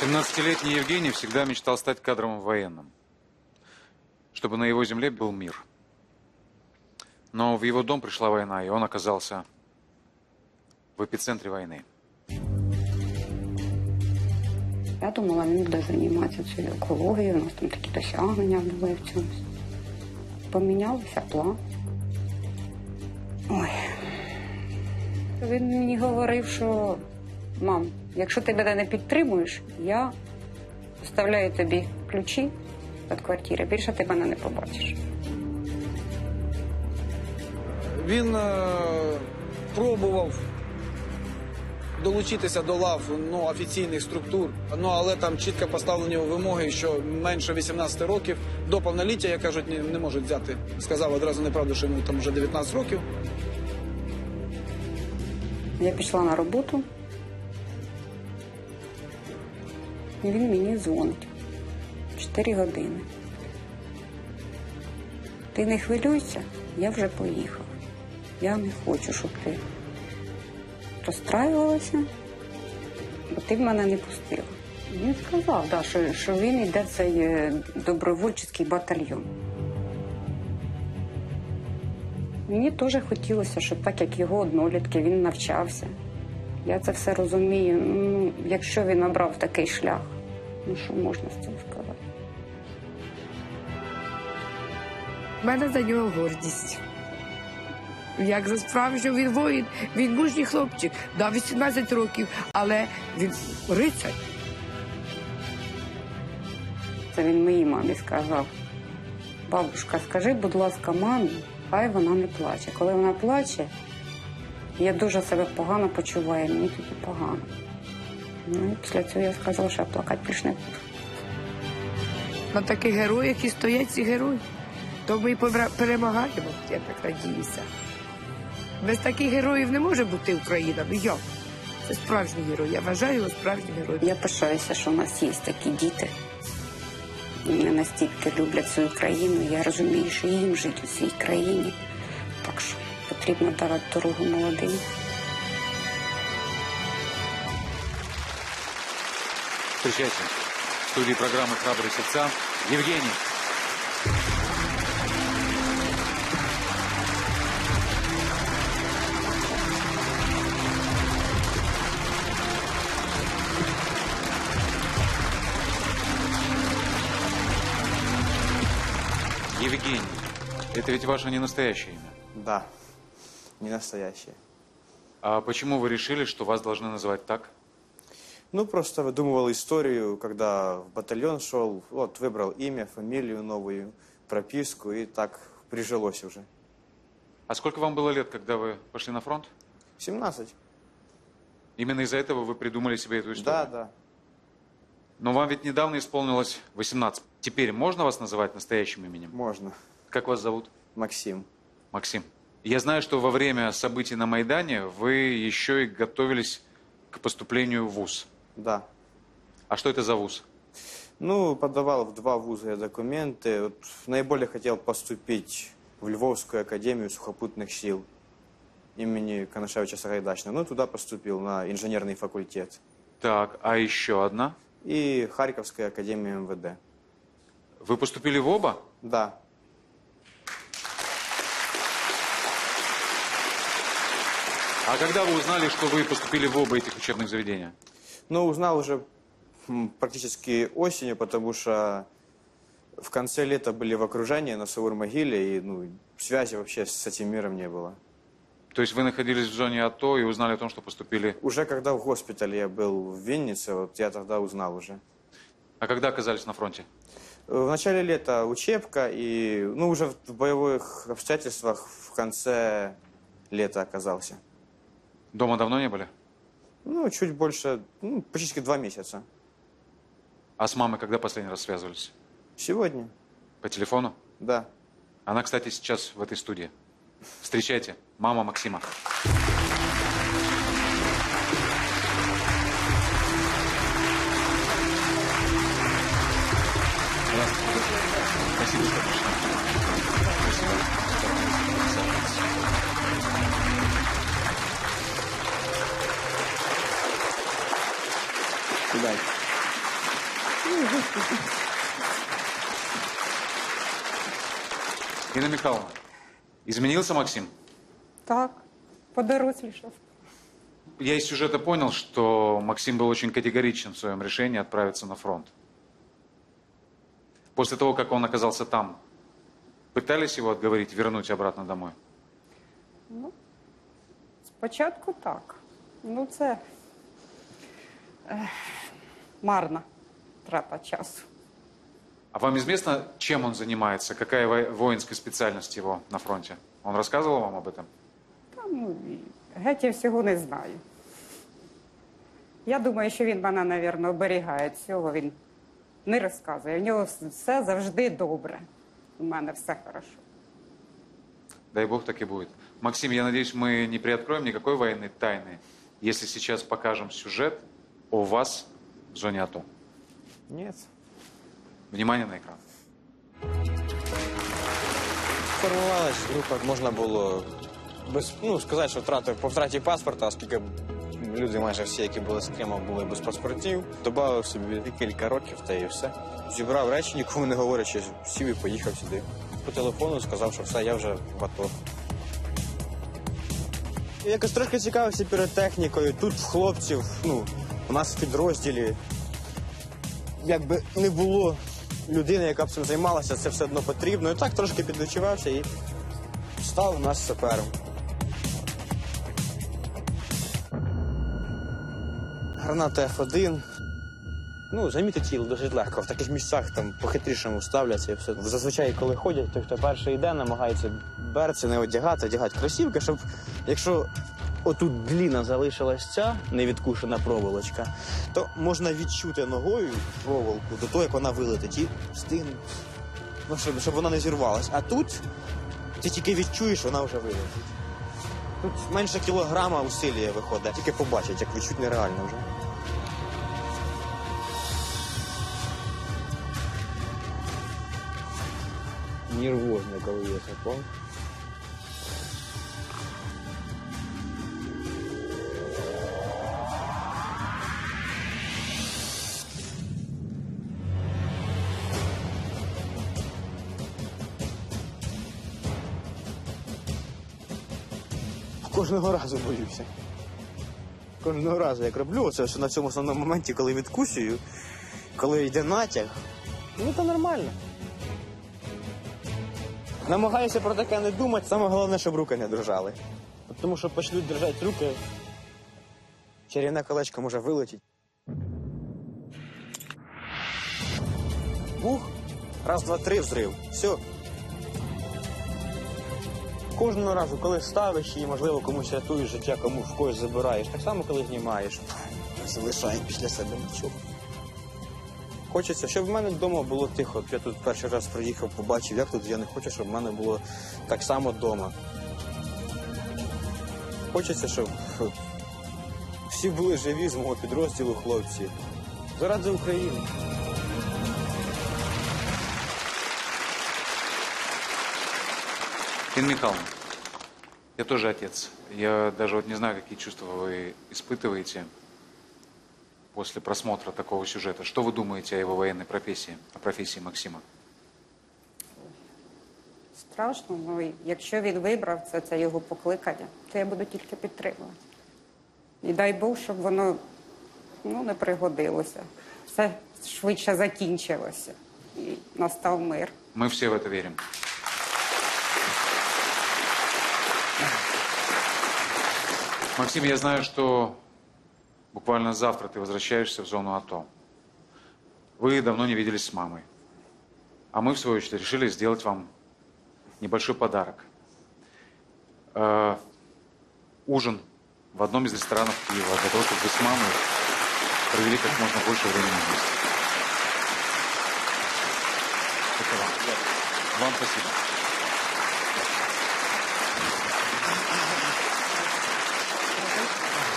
17-летний Евгений всегда мечтал стать кадровым военным, чтобы на его земле был мир. Но в его дом пришла война, и он оказался в эпицентре войны. Я думала, він буде займатися цією екологією, у нас там такие досягнення були в чомусь. Помінялися план. Ой. Він мені говорил, что Мам, якщо ти мене не підтримуєш, я оставляю тобі ключі від квартири. Більше ти мене не побачиш. Він е пробував долучитися до лав ну, офіційних структур, ну але там чітко поставлені вимоги, що менше 18 років до повноліття, як кажуть, не, не можуть взяти. Сказав одразу неправду, що йому там вже 19 років. Я пішла на роботу. Він мені дзвонить чотири години. Ти не хвилюйся, я вже поїхав. Я не хочу, щоб ти розстраювалася, бо ти в мене не пустила. Він сказав, да, що що він йде в цей е, добровольчий батальйон. Мені теж хотілося, щоб так як його однолітки, він навчався. Я це все розумію. Ну, Якщо він обрав такий шлях, ну що можна з цим сказати? У мене за нього гордість. Як за справжнього він воїн, він мужній хлопчик, да, 18 років, але він рицар. Це він моїй мамі сказав. Бабушка, скажи, будь ласка, мамі, хай вона не плаче. Коли вона плаче, я дуже себе погано почуваю, мені тоді погано. Ну, і Після цього я сказала, що я плакати більше не буду. Ну, На таких героях і стоять ці герої. То ми і перемагаємо, я так надіюся. Без таких героїв не може бути Україна. Ну як? Це справжній герой. Я вважаю його справжнім героєм. Я пишаюся, що в нас є такі діти. Вони настільки люблять свою країну. Я розумію, що їм жити у цій країні. Так що. потрібно давати дорогу молодим. Встречайте в студии программы «Храбрые сердца» Евгений. Евгений, это ведь ваше не настоящее имя? Да не настоящие. А почему вы решили, что вас должны называть так? Ну, просто выдумывал историю, когда в батальон шел, вот, выбрал имя, фамилию новую, прописку, и так прижилось уже. А сколько вам было лет, когда вы пошли на фронт? 17. Именно из-за этого вы придумали себе эту историю? Да, да. Но вам ведь недавно исполнилось 18. Теперь можно вас называть настоящим именем? Можно. Как вас зовут? Максим. Максим. Я знаю, что во время событий на Майдане вы еще и готовились к поступлению в ВУЗ. Да. А что это за ВУЗ? Ну, подавал в два вуза я документы. Вот, наиболее хотел поступить в Львовскую академию сухопутных сил имени Коношевича Сагайдачного. Ну, туда поступил на инженерный факультет. Так, а еще одна? И Харьковская академия МВД. Вы поступили в оба? Да. А когда вы узнали, что вы поступили в оба этих учебных заведения? Ну, узнал уже практически осенью, потому что в конце лета были в окружении на Савур-могиле, и ну, связи вообще с этим миром не было. То есть вы находились в зоне АТО и узнали о том, что поступили? Уже когда в госпитале я был в Виннице, вот я тогда узнал уже. А когда оказались на фронте? Э, в начале лета учебка, и ну, уже в боевых обстоятельствах в конце лета оказался. Дома давно не были? Ну, чуть больше, ну, почти два месяца. А с мамой когда последний раз связывались? Сегодня. По телефону? Да. Она, кстати, сейчас в этой студии. Встречайте, мама Максима. Здравствуйте. Спасибо, что пришли. Михайловна, изменился Максим? Так, подорослішав. Я из сюжета понял, что Максим был очень категоричен в своем решении отправиться на фронт. После того, как он оказался там, пытались его отговорить, вернуть обратно домой? Ну, Спочатку так. Ну, це ех, марна трата часу. А вам известно, чем он занимается? Какая во- воинская специальность его на фронте? Он рассказывал вам об этом? Та, ну, і геть я всього не знаю. Я думаю, що він мене, мабуть, оберігає цього. Він не розказує. В нього все завжди добре. У мене все хорошо. Дай бог так и будет. Максим, я надеюсь, мы не приоткроем никакой военной тайны, если сейчас покажем сюжет о вас в зоне АТО. Нет. Внимание на экран. Формувалась група, можна було без, ну, сказати, що втратив по втраті паспорта, оскільки люди майже всі, які були з Криму, були без паспортів. Добавив собі кілька років та і все. Зібрав речі, нікому не говорячи, сів і поїхав сюди. По телефону сказав, що все, я вже в АТО. Якось трошки цікавився піротехнікою. Тут в хлопців, ну, у нас в підрозділі якби не було людини, яка б цим займалася, це все одно потрібно. І так трошки підвичувався і став у нас сапером. Граната F1. Ну, замітити її досить легко. В таких місцях там по-хитрішому ставляться і все. Зазвичай, коли ходять, той, хто перший йде, намагається берці не одягати, одягати кросівки, щоб якщо отут дліна залишилась ця невідкушена проволочка, то можна відчути ногою проволоку до того, як вона вилетить, і встигнути. Ну, щоб, щоб вона не зірвалась. А тут ти тільки відчуєш, вона вже вилетить. Тут менше кілограма усилія виходить, тільки побачить, як відчуть нереально вже. Нервозно, коли є сапог. Кожного разу боюся. Кожного разу, як роблю, це на цьому основному моменті, коли відкусюю, коли йде натяг, ну то нормально. Намагаюся про таке не думати, саме головне, щоб руки не дрожали. Тому що почнуть держати руки, чарівне колечко може вилетіти. Бух, раз, два, три, взрив. Все. Кожного разу, коли ставиш і, можливо, комусь рятуєш життя, кому в когось забираєш. Так само, коли знімаєш. Залишаємо після себе нічого. Хочеться, щоб в мене вдома було тихо. Я тут перший раз приїхав, побачив, як тут. Я не хочу, щоб в мене було так само вдома. Хочеться, щоб всі були живі з мого підрозділу хлопці. Заради України. Инна Михайловна, я тоже отец. Я даже вот не знаю, какие чувства вы испытываете после просмотра такого сюжета. Что вы думаете о его военной профессии, о профессии Максима? Страшно, ну і якщо він вибрав це, це його покликання, то я буду тільки підтримувати. І дай Бог, щоб воно ну, не пригодилося. Все швидше закінчилося. І настав мир. Мы все в это верим. Максим, я знаю, что буквально завтра ты возвращаешься в зону АТО. Вы давно не виделись с мамой. А мы, в свою очередь, решили сделать вам небольшой подарок. Э, ужин в одном из ресторанов Киева для того, чтобы вы с мамой провели как можно больше времени вместе. Это вам. Вам спасибо.